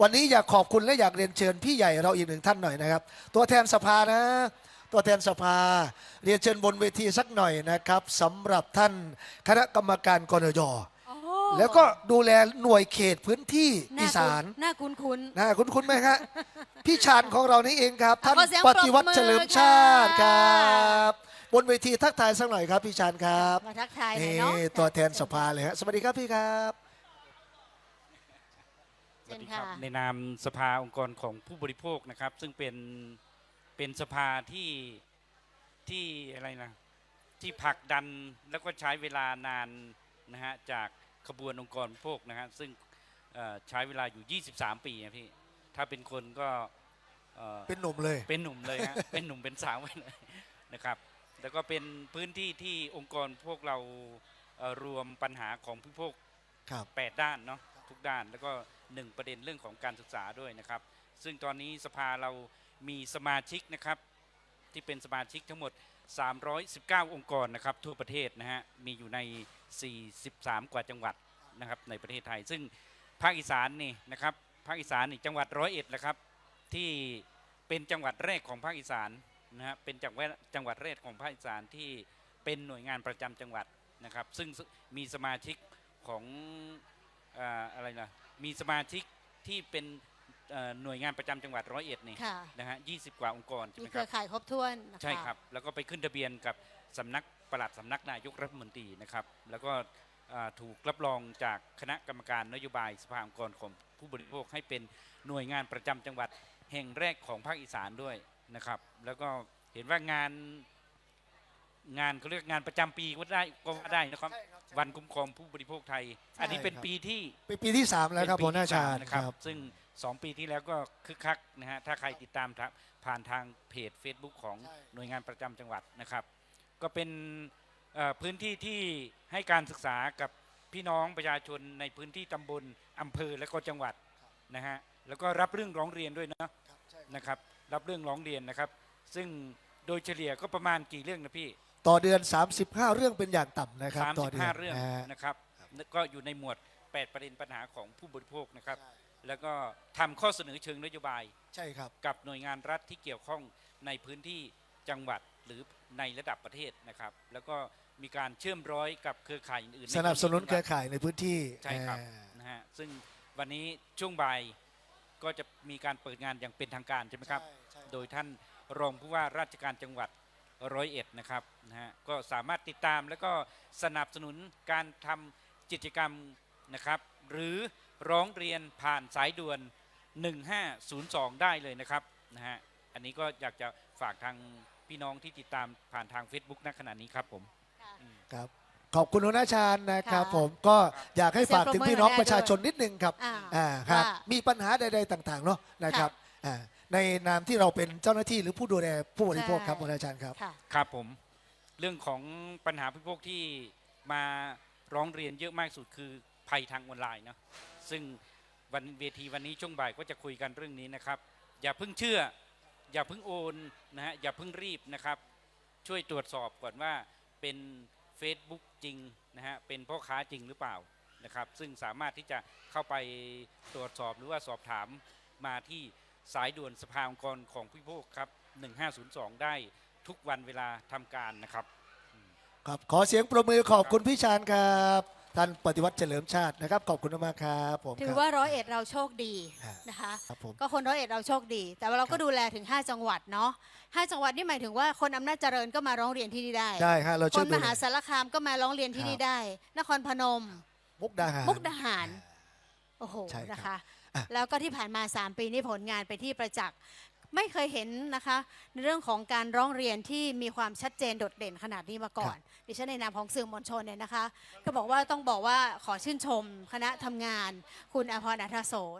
วันนี้อยากขอบคุณและอยากเรียนเชิญพี่ใหญ่เราอีกหนึ่งท่านหน่อยนะครับ ตัวแทนสภานะ ตัวแทนสภา เรียนเชิญบนเวทีสักหน่อยนะครับสำหรับท่านคณะกรรมการกนยโอ้แล้วก็ดูแลหน่วยเขตพื้นที่หอีคุ้สาน หน้าคุ้นคุ้น นะคุณคุณไหมครับ พี่ชาญของเรานี่เองครับ ท่านขอเสียงปฏิวัติปรบมือเฉลิมชาติคค่ะรับ บนเวทีทักทายสักหน่อยครับ พี่ชาญครับมาทักทายหน่อยนี่เนาะ ตัวแทนสภาเลยฮะสวัสดีครับพี่ครับ เชิญค่ะในนามสภาองค์กรของผู้บริโภคนะครับ ซึ่งเป็นเป็นสภาที่ที่อะไรนะที่ผลักดันแล้วก็ใช้เวลานานนะฮะจากขบวนองค์กรผู้บริโภคนะฮะซึ่งเอ่อใช้เวลาอยู่ 23 ปีนะพี่ถ้าเป็นคนก็เอ่อเป็นหนุ่มเลย เป็นหนุ่มเลยฮะ เป็นหนุ่มเป็นสาวไปเลยนะครับ แล้วก็เป็นพื้นที่ที่องค์กรพวกเราเอ่อรวมปัญหาของผู้บริโภคครับ 8 ด้านเนาะ ทุกด้าน แล้วก็ 1 ประเด็นเรื่องของการศึกษาด้วยนะครับ ซึ่งตอนนี้สภาเรามีสมาชิกนะครับที่เป็นสมาชิกทั้งหมด 319 องค์กรนะครับทั่วประเทศนะฮะมีอยู่ใน 43 กว่าจังหวัดนะครับในประเทศไทย ซึ่งภาคอีสานนี่นะครับภาคอีสานนี่จังหวัดร้อยเอ็ดแหละครับที่เป็นจังหวัดแรกของภาคอีสานนะฮะเป็นจังหวัดจังหวัดแรกของภาคอีสานที่เป็นหน่วยงานประจำจังหวัดนะครับ ซึ่งมีสมาชิกของ อ่ออะไรนะมีสมาชิกที่เป็นเอ่อหน่วยงานประจำจังหวัดร้อยเอ็ดนี่ค่ะ นะฮะยีกว่าองค์กรใช่มีไหมเคครืรัอบข่ายครบถ้วนนะะใช่ครับ แล้วก็ไปขึ้นทะเบียนกับสำนักปลัดสำนักนายกรัฐมนตรีนะครับ แล้วก็เอ่อถูกรับรองจากคณะกรรมการนโยบายสภาองค์กรของผู้บริโภคให้เป็นหน่วยงานประจำจังหวัดแห่งแรกของภาคอีสานด้วยนะครับ แล้วก็เห็นว่างาน งานเขาเรียกงานประจำปีก็ได้ก็ว่าได้นะครับวันคุ้มครองผู้บริโภคไทย อันนี้เป็นครับปีที่ เป็นปีที่สามแล้วครับเป็หัวหน้าที่ชาสมญนะคครัรับบซึ่ง 2 ปีที่แล้วก็คึกคักนะฮะถ้าใครติดตามทางผ่านทางเพจ Facebook ของใช่ หน่วยงานประจำจังหวัดนะครับ ก็เป็นเอ่อพื้นที่ที่ให้การศึกษากับพี่น้องประชาชนในพื้นที่ตำบลอำเภอและก็จังหวัดนะฮะแล้วก็รับเรื่องร้องเรียนด้วยนะนะครับรับเรื่องร้องเรียนนะครับ ซึ่งโดยเฉลี่ยก็ประมาณกี่เรื่องนะพี่ ต่อเดือน 35 เรื่องเป็นอย่างต่ำนะครับสามต่อสิบเดือนห้าเรื่องนะฮะ นะครับก็อยู่ในหมวด 8 ประเด็นปัญหาของผู้บริโภคนะครับแล้วก็ทำข้อเสนอเชิงนโยบาย ใช่ครับ กับหน่วยงานรัฐที่เกี่ยวข้องในพื้นที่จังหวัดหรือในระดับประเทศนะครับ แล้วก็มีการเชื่อมร้อยกับเครือข่ายอื่นๆสนับสนุนเครือใข่ายในพื้นที่ใช่ครับอ่านะฮะซึ่งวันนี้ช่วงบ่ายก็จะมีการเปิดงานอย่างเป็นทางการใช่ไหมครับโดยท่านรองผู้ว่าราชการจังหวัด ร้อยเอ็ดนะครับนะฮะก็สามารถติดตามแล้วก็สนับสนุนการทำกิจกรรมนะครับ หรือร้องเรียนผ่านสายด่วน 1502 ได้เลยนะครับนะฮะอันนี้ก็อยากจะฝากทางพี่น้องที่ติดตามผ่านทาง Facebook ณขณะนี้ครับผม ครับขอบคุณหัวหน้าชาญนะครับค่ะผมก็อยากให้ฝากเสีถึยงงปรบมือพี่น้องให้ประชาชนด้วยนิดนึงครับอ่าอ่าครับว่ามีปัญหาใดๆต่างๆเนาะนะครับอ่า ในนามที่เราเป็นเจ้าหน้าที่หรือผู้ดูแลผู้บริโภคครับใช่หัวหน้าชาญครับ ค่ะ ครับผม เรื่องของปัญหาผู้บริโภคที่มาร้องเรียนเยอะมากสุดคือภัยทางออนไลน์เนอะซึ่งวันเวทีวันนี้ช่วงบ่ายก็จะคุยกันเรื่องนี้นะครับ อย่าเพิ่งเชื่อ อย่าเพิ่งโอนนะฮะอย่าเพิ่งรีบนะครับ ช่วยตรวจสอบก่อนว่าเป็น Facebook จริงนะฮะเป็นพ่อค้าจริงหรือเปล่านะครับ ซึ่งสามารถที่จะเข้าไปตรวจสอบหรือว่าสอบถามมาที่ สายด่วนสภาองค์กรของผู้บริโภคครับ 1502 ได้ทุกวันเวลาทำการนะครับครับขอเสียงประมือขอบคุณพี่ชาญครับท่านปฏิวัติเฉลิมชาตินะครับ ขอบคุณมากๆครับผมถืคอรับว่าร้อยเอ็ดเราโชคดีฮะนะคะครับผมก็คนร้อยเอ็ดเราโชคดี แต่ว่าเราคก็รับดูแลถึง 5 จังหวัดเนาะห้าจังหวัดนี่หมายถึงว่าคนอำนาจเจริญก็มาร้องเรียนที่นี่ได้ใช่ฮะเราคช่วยนดูมแลหาสารคามก็มาร้องเรียนที่นี่ได้ นครพนม มุกดาหารมุกดาหาร โอ้โหใช่ครับนะคะ อะ แล้วก็ที่ผ่านมา 3 ปีนี้ผลงานไปที่ประจักษ์ไม่เคยเห็นนะคะ ในเรื่องของการร้องเรียนที่มีความชัดเจนโดดเด่นขนาดนี้มาก่อนดิฉันในนามของสื่อมวลชนเนี่ยนะคะ ก็บอกว่าต้องบอกว่าขอชื่นชมคณะทำงาน คุณอภรอัธโส